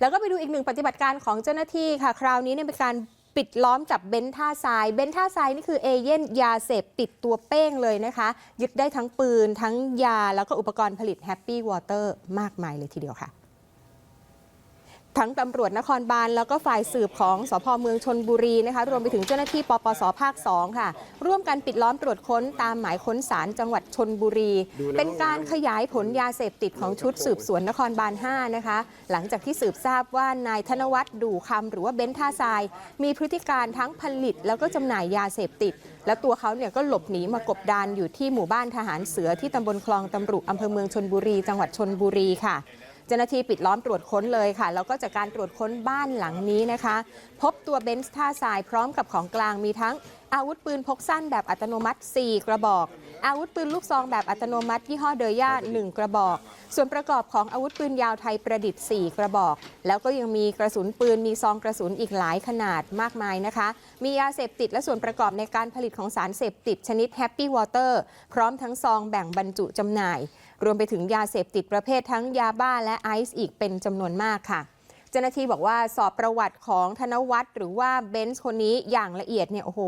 แล้วก็ไปดูอีกหนึ่งปฏิบัติการของเจ้าหน้าที่ค่ะ คราวนี้เนี่ยเป็นการปิดล้อมจับเบนท่าทราย เบนท่าทรายนี่คือเอเย่นยาเสพติดตัวเป้งเลยนะคะ ยึดได้ทั้งปืนทั้งยาแล้วก็อุปกรณ์ผลิตแฮปปี้วอเตอร์มากมายเลยทีเดียวค่ะ ทั้งตำรวจนครบาลแล้วก็ฝ่ายสืบของสพเมืองชนบุรีนะคะรวมไปถึงเจ้าหน้าที่ปปสภาค 2 ค่ะ ร่วมกันปิดล้อมตรวจค้นตามหมายค้นศาลจังหวัดชนบุรี เป็นการขยายผลยาเสพติดของชุดสืบสวนนครบาล 5 นะคะ หลังจากที่สืบทราบว่านายธนวัฒน์ดูคำหรือว่าเบนซ์ท่าทราย มีพฤติการทั้งผลิตแล้วก็จำหน่ายยาเสพติด และตัวเขาเนี่ยก็หลบหนีมากบดานอยู่ที่หมู่บ้านทหารเสือที่ตำบลคลองตำรุอำเภอเมืองชนบุรี จังหวัดชนบุรีค่ะ เจ้าหน้าที่ปิดล้อมตรวจค้นเลยค่ะ แล้วก็จากการตรวจค้นบ้านหลังนี้นะคะ พบตัวเบนซ์ท่าทรายพร้อมกับของกลางมีทั้ง อาวุธปืนพกสั้นแบบอัตโนมัติ 4 กระบอก อาวุธปืนลูกซองแบบอัตโนมัติ ยี่ห้อเดอย่า1 กระบอก ส่วนประกอบของอาวุธปืนยาวไทยประดิษฐ์ 4 กระบอก แล้วก็ยังมีกระสุนปืนมีซองกระสุนอีกหลายขนาดมากมายนะคะ มียาเสพติดและส่วนประกอบในการผลิตของสารเสพติดชนิดแฮปปี้วอเตอร์พร้อมทั้งซองแบ่งบรรจุจำหน่าย รวมไปถึงยาเสพติดประเภททั้งยาบ้าและไอซ์อีกเป็นจำนวนมากค่ะ เจ้าหน้าที่บอกว่าสอบประวัติของธนวัฒน์หรือว่าเบนซ์คนนี้อย่างละเอียดเนี่ยโอ้โห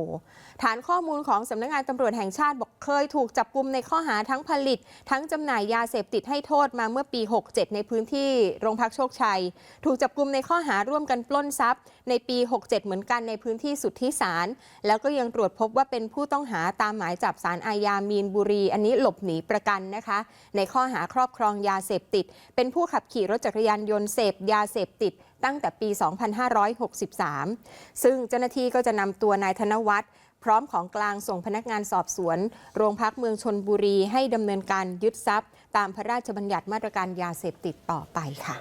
ฐานข้อมูลของสำนักงานตำรวจแห่งชาติบอกเคยถูกจับกลุมในข้อหาทั้งผลิต ทั้งจำหน่ายยาเสพติดให้โทษมาเมื่อปี 67 ในพื้นที่โรงพักโชคชัย ถูกจับกลุมในข้อหาร่วมกันปล้นทรัพย์ ในปี 67 เหมือนกันในพื้นที่สุทธิสาร แล้วก็ยังตรวจพบว่าเป็นผู้ต้องหาตามหมายจับสารอาญามีนบุรี อันนี้หลบหนีประกันนะคะ ในข้อหาครอบครองยาเสพติด เป็นผู้ขับขี่รถจักรยานยนต์เสพยาเสพติดตั้งแต่ปี 2563 ซึ่งเจ้าหน้าที่ก็จะนำตัวนายธนวัฒน์พร้อมของกลางส่งพนักงานสอบสวน โรงพักเมืองชนบุรีให้ดำเนินการยึดทรัพย์ ตามพระราชบัญญัติมาตรการยาเสพติดต่อไปค่ะ